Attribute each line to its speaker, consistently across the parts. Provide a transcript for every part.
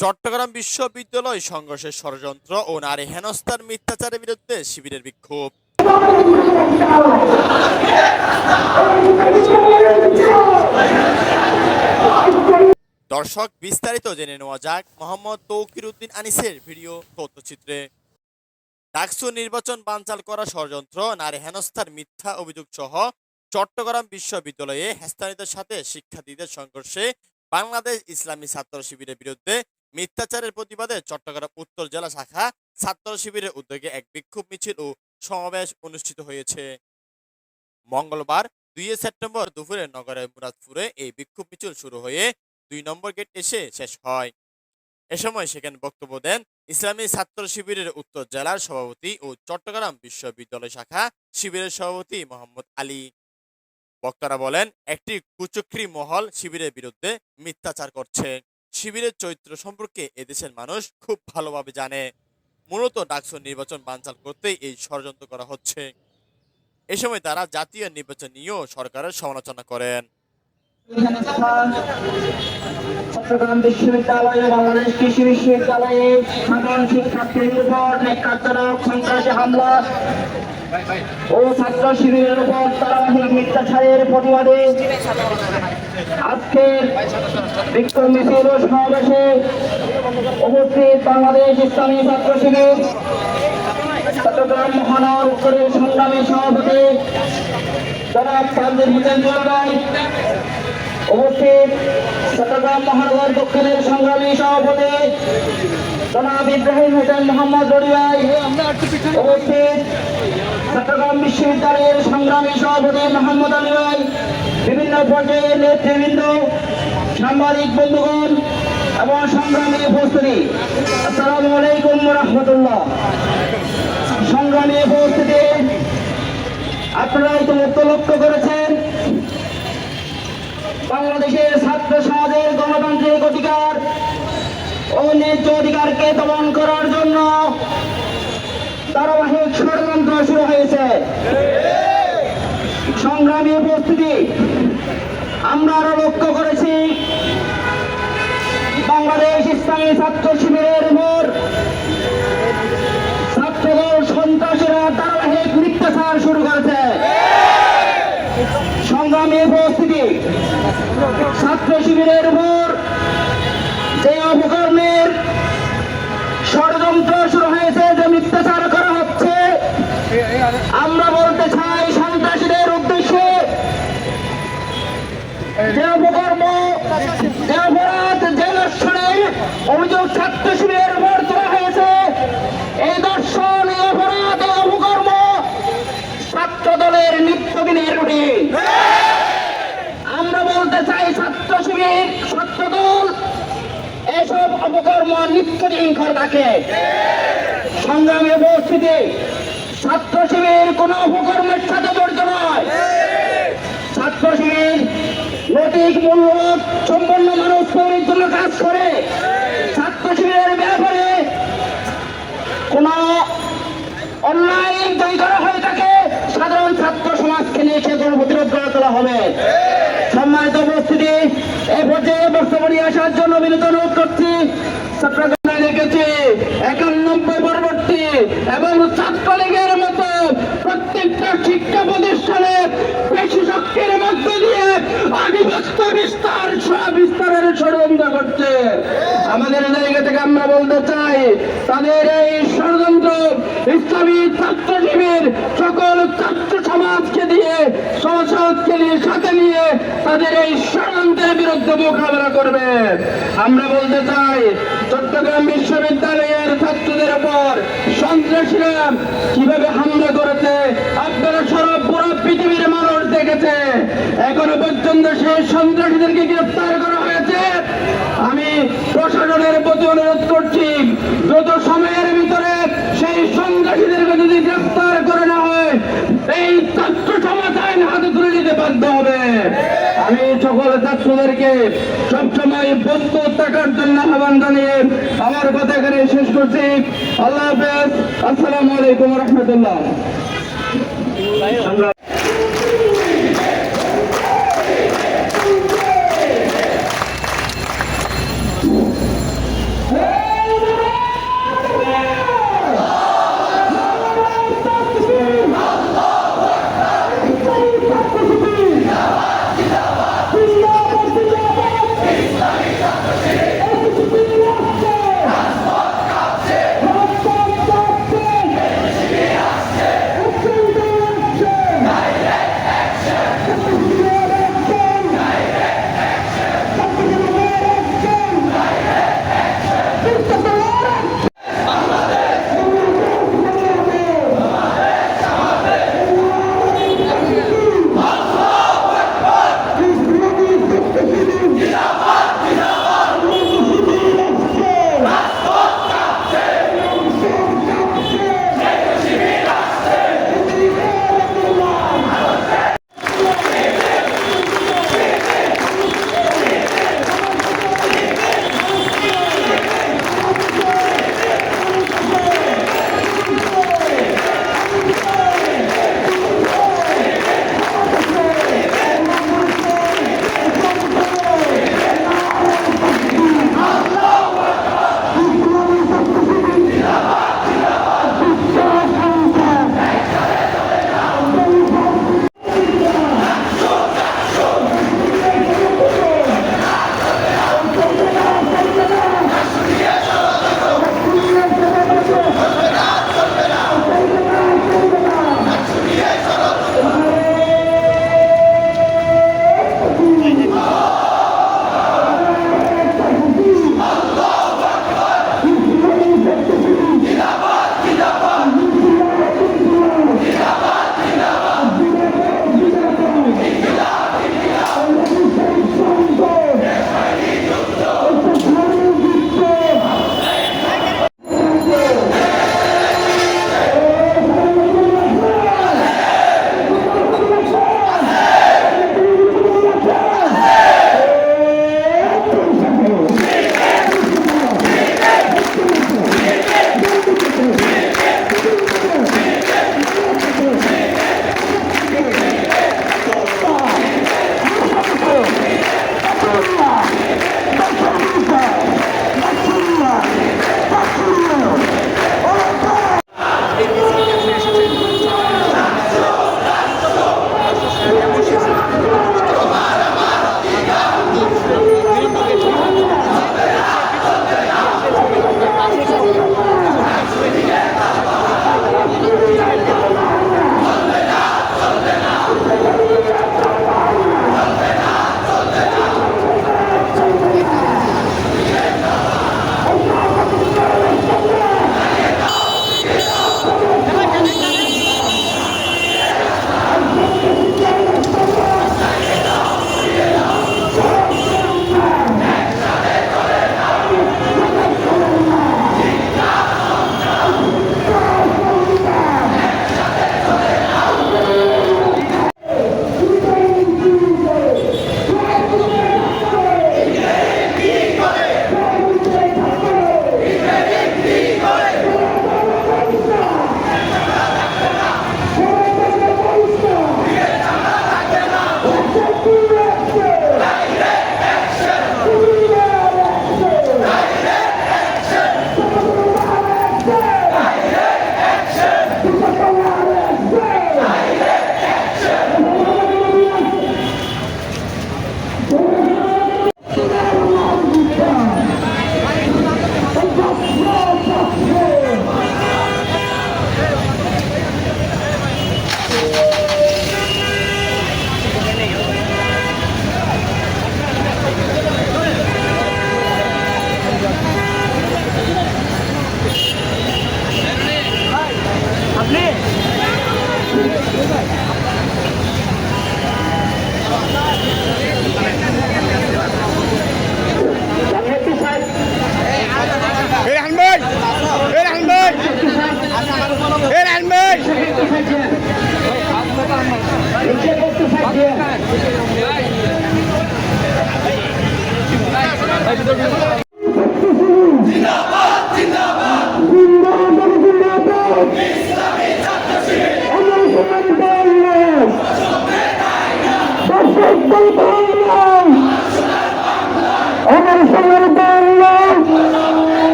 Speaker 1: চট্টগ্রাম বিশ্ববিদ্যালয় সংঘর্ষের ষড়যন্ত্র ও নারী হেনস্থার মিথ্যাচারের বিরুদ্ধে শিবিরের বিক্ষোভ। দর্শক, বিস্তারিত জেনে নেওয়া যাক মোহাম্মদ তৌকির উদ্দিন আনিসের ভিডিও তথ্যচিত্রে। ডাকসু নির্বাচন বানচাল করা ষড়যন্ত্র, নারী হেনস্থার মিথ্যা অভিযোগ সহ চট্টগ্রাম বিশ্ববিদ্যালয়ে হেস্তানিতের সাথে শিক্ষার্থীদের সংঘর্ষে বাংলাদেশ ইসলামী ছাত্র শিবিরের বিরুদ্ধে মিথ্যাচারের প্রতিবাদে চট্টগ্রাম উত্তর জেলা শাখা ছাত্র শিবিরের উদ্যোগে এক বিক্ষোভ মিছিল ও সমাবেশ অনুষ্ঠিত হয়েছে। মঙ্গলবার দুই সেপ্টেম্বর দুপুরে নগরের মুরাদপুরে এই বিক্ষোভ মিছিল শুরু হয়ে দুই নম্বর গেট এসে শেষ হয়। এ সময় সেখানে বক্তব্য দেন ইসলামী ছাত্র শিবিরের উত্তর জেলার সভাপতি ও চট্টগ্রাম বিশ্ববিদ্যালয় শাখা শিবিরের সভাপতি মোহাম্মদ আলী। বক্তারা বলেন, একটি কুচক্রী মহল শিবিরের বিরুদ্ধে মিথ্যাচার করছে। শিবিরের চরিত্র সম্পর্কে এদেশের মানুষ খুব ভালোভাবে জানে। মূলত ডাকসু নির্বাচন বানচাল করতেই এই ষড়যন্ত্র করা হচ্ছে। এ সময় তারা জাতীয় নির্বাচন নিয়েও সরকারের সমালোচনা করেন।
Speaker 2: চট্টগ্রাম বিশ্ববিদ্যালয়ে বাংলাদেশ কৃষি বিশ্ববিদ্যালয়ে সাধারণ শিক্ষার্থীদের উপর নেকারজনক সন্ত্রাসী হামলা ও ছাত্র শিবিরের উপর তারাবাহিক মিথ্যাচারের প্রতিবাদে আজকে বিক্ষোভ মিছিল ও সমাবেশে উপস্থিত বাংলাদেশ ইসলামী ছাত্র শিবির চট্টগ্রাম মহানগর উত্তরের সংগ্রামী সভাপতি জনাব তানজির হোসেন জলগাই উপস্থিত চট্টগ্রাম মহানগর দক্ষিণের সংগ্রামী সভাপতি জনাব ইব্রাহিম হোসেন মোহাম্মদ রবিবাই উপস্থিত চট্টগ্রাম বিশ্ববিদ্যালয়ের সংগ্রামী সভাপতি মোহাম্মদ আলী ভাই বিভিন্ন পর্যায়ের নেতৃবৃন্দ, সাংবাদিক বন্ধুগণ এবং সংগ্রামী উপস্থিতি। আসসালামু আলাইকুম রহমতুল্লাহ। সংগ্রামী উপস্থিতি আপনারা ইতিমধ্যে লক্ষ্য করেছেন, বাংলাদেশের ছাত্র সমাজের গণতান্ত্রিক অধিকার ও ন্যায্য অধিকারকে দমন করার জন্য ধারাবাহিক ষড়যন্ত্র শুরু হয়েছে। সংগ্রামী উপস্থিতি আমরা আরও লক্ষ্য করেছি, বাংলাদেশ ইসলামী ছাত্র শিবিরের উপর ছাত্রদল সন্ত্রাসীরা ধারাবাহিক মিথ্যাচার শুরু করেছে। সংগ্রামী উপস্থিতি ছাত্র শিবিরের উপর দলের নিত্যদিনের রুটিন আমরা বলতে চাই ছাত্র শিবির ছাত্র এসব অপকর্ম নিত্যদিন করে থাকে সংগ্রামী উপস্থিতি ছাত্র শিবির কোন অপকর্মের সাথে জড়িত নয়। ছাত্র শিবির নৈতিক মূল্য সম্পন্ন মানুষ তৈরির জন্য কাজ করে ছাত্র শিবিরের ব্যাপারে কোন অন্যায় যদি করা হয়ে থাকে সাধারণ ছাত্র সমাজকে নিয়ে সে কোনো প্রতিরোধ গড়ে তোলা হবে। সম্মানিত উপস্থিতি এই পর্যায়ে নিয়ে আসার জন্য বিনীত অনুরোধ করছি একানব্বই পরবর্তী এবং ছাত্রলীগের মতো প্রত্যেকটা শিক্ষা প্রতিষ্ঠানে পেশি শক্তির মধ্য দিয়ে আধিপত্য বিস্তার বিস্তারের ষড়যন্ত্র করছে। আমাদের জায়গা থেকে আমরা বলতে চাই, তাদের এই ষড়যন্ত্র ইসলামী নিয়ে, সাথে নিয়ে তাদের এই ষড়যন্ত্রের বিরুদ্ধে মোকাবেলা করবে। আমরা বলতে চাই, চট্টগ্রাম বিশ্ববিদ্যালয়ের ছাত্রদের উপর সন্ত্রাসীরা কীভাবে হামলা করেছে, আপনারা সব পুরো পৃথিবীর মানুষ দেখেছে। এখনও পর্যন্ত সেই সন্ত্রাসীদেরকে গ্রেফতার করা হয়েছে। আমি প্রশাসনের প্রতি অনুরোধ করছি যত সময়ের ভিতরে সেই সন্ত্রাসীদেরকে যদি গ্রেফতার করে না হয়, এই তুলে নিতে বাধ্য হবে। আমি সকল ছাত্রদেরকে সবসময় প্রস্তুত থাকার জন্য আহ্বান জানিয়ে আমার কথা এখানে শেষ করছি। আল্লাহ হাফেজ। আসসালামু আলাইকুম রহমতুল্লাহ।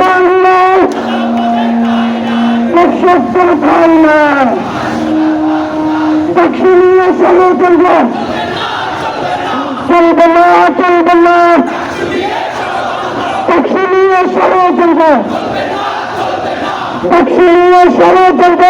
Speaker 2: বাংলাদেশ দর্শক দল বাংলাদেশ দক্ষিণীয় সমুদ্র চলবে না চলবে না দক্ষিণীয় ষড়যন্ত্র দক্ষিণীয় ষড়যন্ত্র